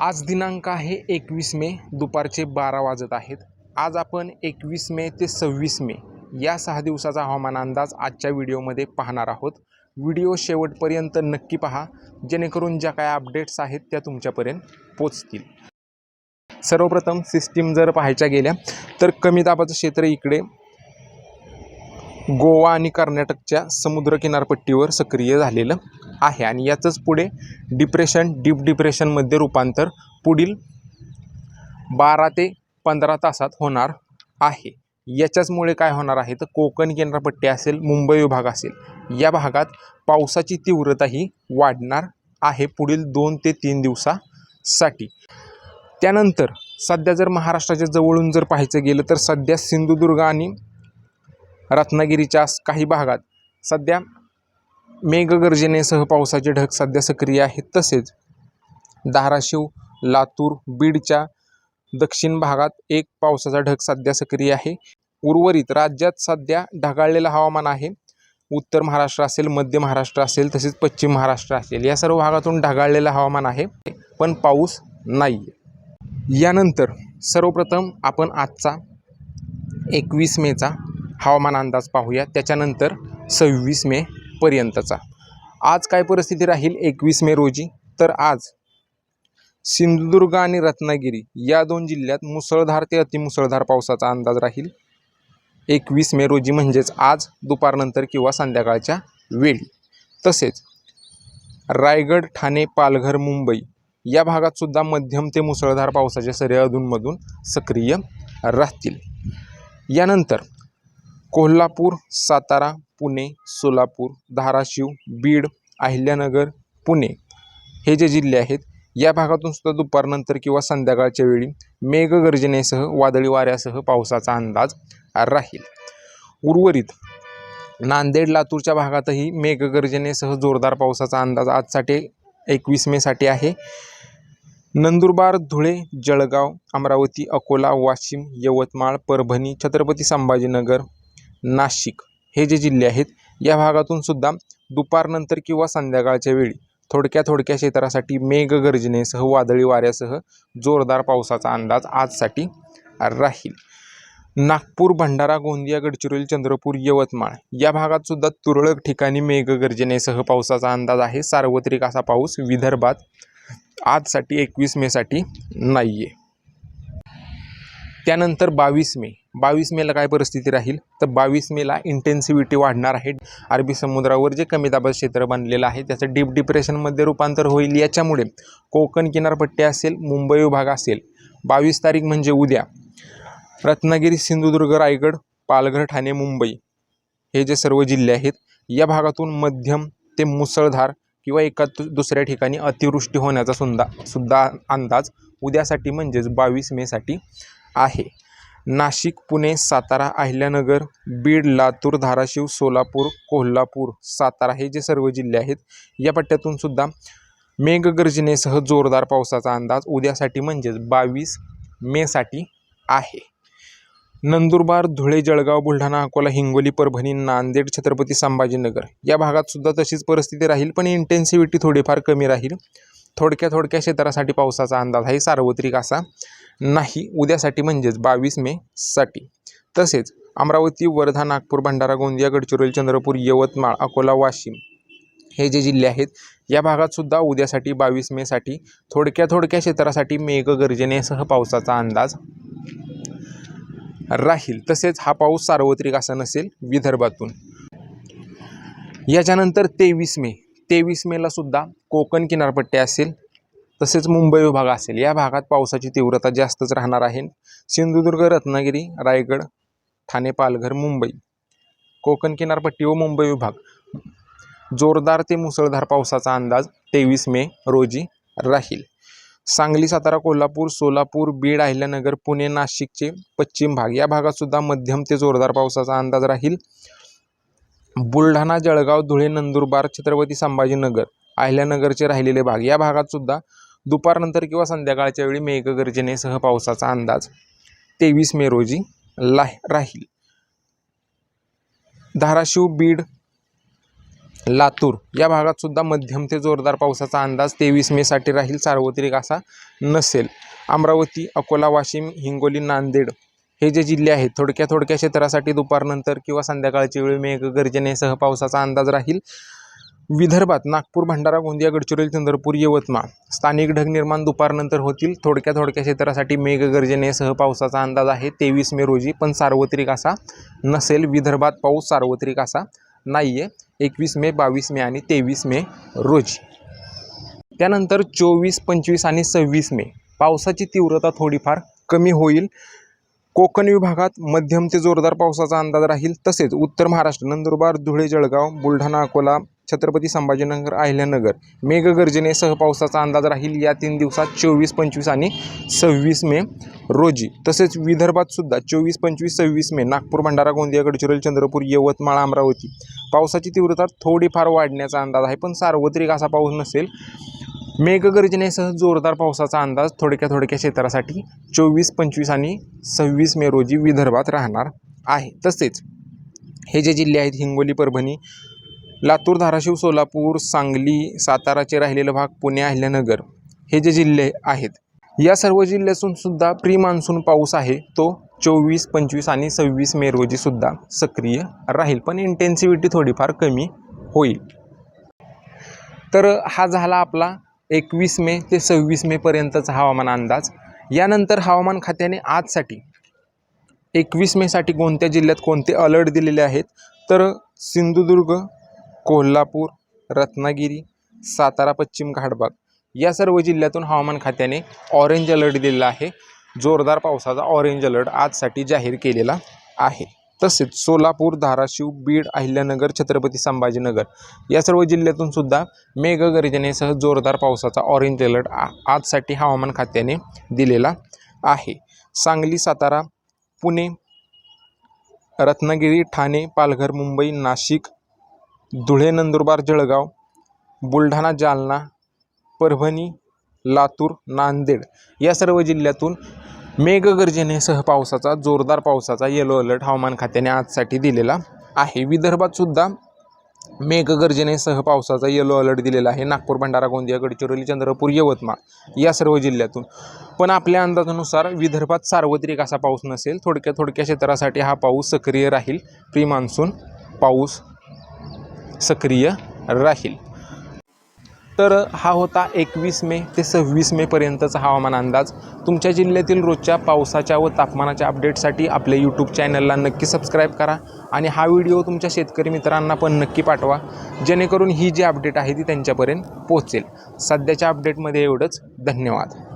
आज दिनांक आहे एकवीस मे दुपारचे बारा वाजत आहेत. आज आपण एकवीस मे ते सव्वीस मे या सहा दिवसाचा हवामान अंदाज आजच्या व्हिडिओमध्ये पाहणार आहोत. व्हिडिओ शेवटपर्यंत नक्की पहा जेणेकरून ज्या काय अपडेट्स आहेत त्या तुमच्यापर्यंत पोचतील. सर्वप्रथम सिस्टीम जर पाहायच्या गेल्या तर कमी दाबाचं क्षेत्र इकडे गोवा आणि कर्नाटकच्या समुद्र किनारपट्टीवर सक्रिय झालेलं आहे आणि याचंच पुढे डिप्रेशन डीप डिप्रेशनमध्ये रूपांतर पुढील बारा ते पंधरा तासात होणार आहे. याच्याचमुळे काय होणार आहे? तर कोकण किनारपट्टी असेल मुंबई विभाग असेल या भागात पावसाची तीव्रता ही वाढणार आहे पुढील दोन ते तीन दिवसासाठी. त्यानंतर सध्या जर महाराष्ट्राच्या जवळून जर पाहायचं गेलं तर सध्या सिंधुदुर्ग आणि रत्नागिरीच्या काही भागात सध्या मेघगर्जनेसह पावसाचे ढग सध्या सक्रिय आहेत. तसेच धाराशिव लातूर बीडच्या दक्षिण भागात एक पावसाचा ढग सध्या सक्रिय आहे. उर्वरित राज्यात सध्या ढगाळलेलं हवामान आहे. उत्तर महाराष्ट्र असेल मध्य महाराष्ट्र असेल तसेच पश्चिम महाराष्ट्र असेल या सर्व भागातून ढगाळलेलं हवामान आहे पण पाऊस नाही आहे यानंतर सर्वप्रथम आपण आजचा एकवीस मेचा हवामान अंदाज पाहूया. त्याच्यानंतर सव्वीस मे पर्यंतचा आज काय परिस्थिती राहील? एकवीस मे रोजी. तर आज सिंधुदुर्ग आणि रत्नागिरी या दोन जिल्ह्यात मुसळधार ते अतिमुसळधार पावसाचा अंदाज राहील. एकवीस मे रोजी म्हणजेच आज दुपारनंतर किंवा संध्याकाळच्या वेळी. तसेच रायगड ठाणे पालघर मुंबई या भागातसुद्धा मध्यम ते मुसळधार पावसाच्या सरी अधूनमधून सक्रिय राहतील. यानंतर कोल्हापूर सातारा पुणे सोलापूर धाराशिव बीड अहिल्यानगर पुणे. हे जे जिल्हे आहेत या भागातून सुद्धा दुपारनंतर किंवा संध्याकाळच्या वेळी मेघगर्जनेसह वादळी वाऱ्यासह पावसाचा अंदाज राहील. उर्वरित नांदेड लातूरच्या भागातही मेघगर्जनेसह जोरदार पावसाचा अंदाज आजसाठी एकवीस मेसाठी आहे. नंदुरबार धुळे जळगाव अमरावती अकोला वाशिम यवतमाळ परभणी छत्रपती संभाजीनगर नाशिक. हे जे जिल्हे आहेत या भागातून सुद्धा दुपारनंतर किंवा संध्याकाळच्या वेळी थोडक्या थोडक्या क्षेत्रासाठी मेघगर्जनेसह वादळी वाऱ्यासह जोरदार पावसाचा अंदाज आजसाठी राहील. नागपूर भंडारा गोंदिया गडचिरोली चंद्रपूर यवतमाळ या भागात सुद्धा तुरळक ठिकाणी मेघगर्जनेसह पावसाचा अंदाज आहे. सार्वत्रिक असा पाऊस विदर्भात आजसाठी एकवीस मेसाठी नाही आहे त्यानंतर बावीस मे बावीस मेला काय परिस्थिती राहील? तर बावीस मेला इंटेन्सिव्हिटी वाढणार आहे. अरबी समुद्रावर जे कमी दाबाचं क्षेत्र बनलेलं आहे त्याचं डीप डिप्रेशनमध्ये रूपांतर होईल. याच्यामुळे कोकण किनारपट्टी असेल मुंबई विभाग असेल. बावीस तारीख म्हणजे उद्या. रत्नागिरी सिंधुदुर्ग रायगड पालघर ठाणे मुंबई हे जे सर्व जिल्हे आहेत या भागातून मध्यम ते मुसळधार किंवा एका दुसऱ्या ठिकाणी अतिवृष्टी होण्याचा सुद्धा सुद्धा अंदाज उद्यासाठी म्हणजेच बावीस मेसाठी आहे. नाशिक पुणे सातारा अहिल्यानगर बीड लातूर धाराशिव सोलापूर कोल्हापूर सातारा हे जे सर्व जिल्हे आहेत या पट्ट्यातून सुद्धा मेघगर्जनेसह जोरदार पावसाचा अंदाज उद्यासाठी म्हणजेच बावीस मेसाठी आहे. नंदुरबार धुळे जळगाव बुलढाणा अकोला हिंगोली परभणी नांदेड छत्रपती संभाजीनगर या भागात सुद्धा तशीच परिस्थिती राहील पण इंटेन्सिव्हिटी थोडीफार कमी राहील. थोडक्या थोडक्या क्षेत्रासाठी पावसाचा अंदाज आहे सार्वत्रिक असा. नाही उद्यासाठी म्हणजेच बावीस मेसाठी तसेच अमरावती वर्धा नागपूर भंडारा गोंदिया गडचिरोली चंद्रपूर यवतमाळ अकोला वाशिम हे जे जिल्हे आहेत या भागातसुद्धा उद्यासाठी बावीस मेसाठी थोडक्या थोडक्या क्षेत्रासाठी मेघगर्जनेसह पावसाचा अंदाज राहील. तसेच हा पाऊस सार्वत्रिक असा नसेल विदर्भातून. याच्यानंतर तेवीस मे. तेवीस मेला सुद्धा कोकण किनारपट्टी असेल तसेच मुंबई विभाग असेल. या भागात पावसाची तीव्रता जास्तच राहणार आहे. सिंधुदुर्ग रत्नागिरी रायगड ठाणे पालघर मुंबई. कोकण किनारपट्टी व मुंबई विभाग. जोरदार ते मुसळधार पावसाचा अंदाज तेवीस मे रोजी राहील. सांगली सातारा कोल्हापूर सोलापूर बीड अहिल्यानगर पुणे नाशिकचे पश्चिम भाग या भागातसुद्धा मध्यम ते जोरदार पावसाचा अंदाज राहील. बुलढाणा जळगाव धुळे नंदुरबार छत्रपती संभाजीनगर अहिल्यानगरचे राहिलेले भाग या भागातसुद्धा दुपारनंतर किंवा संध्याकाळच्या वेळी मेघगर्जनेसह पावसाचा अंदाज तेवीस मे रोजी ला राहील. धाराशिव बीड लातूर या भागात सुद्धा मध्यम ते जोरदार पावसाचा अंदाज तेवीस मेसाठी राहील. सार्वत्रिक असा नसेल. अमरावती अकोला वाशिम हिंगोली नांदेड हे जे जिल्हे आहेत थोडक्या थोडक्या क्षेत्रासाठी दुपारनंतर किंवा संध्याकाळची वेळी मेघगर्जनेसह पावसाचा अंदाज राहील. विदर्भात नागपूर भंडारा गोंदिया गडचिरोली चंद्रपूर यवतमाळ. स्थानिक ढग निर्माण दुपारनंतर होतील. थोडक्या थोडक्या क्षेत्रासाठी मेघगर्जनेसह पावसाचा अंदाज आहे. तेवीस मे रोजी पण सार्वत्रिक असा नसेल. विदर्भात पाऊस सार्वत्रिक असा नाही आहे एकवीस मे बावीस मे आणि तेवीस मे रोजी. त्यानंतर चोवीस पंचवीस आणि सव्वीस मे. पावसाची तीव्रता थोडीफार कमी होईल. कोकण विभागात मध्यम ते जोरदार पावसाचा अंदाज राहील. तसेच उत्तर महाराष्ट्र नंदुरबार धुळे जळगाव बुलढाणा अकोला छत्रपती संभाजीनगर अहिल्यानगर. मेघगर्जनेसह पावसाचा अंदाज राहील या तीन दिवसात चोवीस पंचवीस आणि सव्वीस मे रोजी. तसेच विदर्भात सुद्धा चोवीस पंचवीस सव्वीस मे नागपूर भंडारा गोंदिया गडचिरोली चंद्रपूर यवतमाळ अमरावती. पावसाची तीव्रता थोडीफार वाढण्याचा अंदाज आहे पण सार्वत्रिक असा पाऊस नसेल. मेघगर्जनेसह जोरदार पावसाचा अंदाज थोडक्या थोडक्या क्षेत्रासाठी चोवीस पंचवीस आणि सव्वीस मे रोजी विदर्भात राहणार आहे. तसेच हे जे जिल्हे आहेत हिंगोली परभणी लातूर धाराशिव सोलापूर सांगली साताराचे राहिलेला भाग पुणे अहिल्यानगर हे जे जिल्हे आहेत या सर्व जिल्ह्यातून सुद्धा प्री मान्सून पाऊस आहे. तो चोवीस पंचवीस आणि सव्वीस मे रोजी सुद्धा सक्रिय राहील. पण इंटेन्सिव्हिटी थोडीफार कमी होईल. तर हा झाला आपला एकवीस मे ते सव्वीस मेपर्यंतचा हवामान अंदाज. यानंतर हवामान खात्याने आजसाठी एकवीस मेसाठी कोणत्या जिल्ह्यात कोणते अलर्ट दिलेले आहेत? तर सिंधुदुर्ग कोल्हापूर रत्नागिरी सातारा पश्चिम घाटबाग या सर्व जिल्ह्यातून हवामान खात्याने ऑरेंज अलर्ट दिलेला आहे. जोरदार पावसाचा ऑरेंज अलर्ट आजसाठी जाहीर केलेला आहे. तसेच सोलापूर धाराशिव बीड अहिल्यानगर छत्रपती संभाजीनगर या सर्व जिल्ह्यातून सुद्धा मेघगर्जनेसह जोरदार पावसाचा ऑरेंज अलर्ट आजसाठी हवामान खात्याने दिलेला आहे. सांगली सातारा पुणे रत्नागिरी ठाणे पालघर मुंबई नाशिक धुळे नंदुरबार जळगाव बुलढाणा जालना परभणी लातूर नांदेड या सर्व जिल्ह्यातून मेघगर्जनेसह पावसाचा जोरदार पावसाचा येलो अलर्ट हवामान खात्याने आजसाठी दिलेला आहे. विदर्भात सुद्धा मेघगर्जनेसह पावसाचा येलो अलर्ट दिलेला आहे. नागपूर भंडारा गोंदिया गडचिरोली चंद्रपूर यवतमाळ या सर्व जिल्ह्यातून. पण आपल्या अंदाजानुसार विदर्भात सार्वत्रिक असा पाऊस नसेल. थोडक्या थोडक्या क्षेत्रासाठी हा पाऊस सक्रिय राहील. प्री मान्सून पाऊस सक्रिय राहील. तर हा होता एकवीस मे ते सव्वीस मेपर्यंतचा हवामान अंदाज. तुमच्या जिल्ह्यातील रोजच्या पावसाच्या व तापमानाच्या अपडेटसाठी आपल्या यूट्यूब चॅनलला नक्की सबस्क्राईब करा आणि हा व्हिडिओ तुमच्या शेतकरी मित्रांना पण नक्की पाठवा. जेणेकरून ही जी अपडेट आहे ती त्यांच्यापर्यंत पोहोचेल. सध्याच्या अपडेटमध्ये एवढंच. धन्यवाद.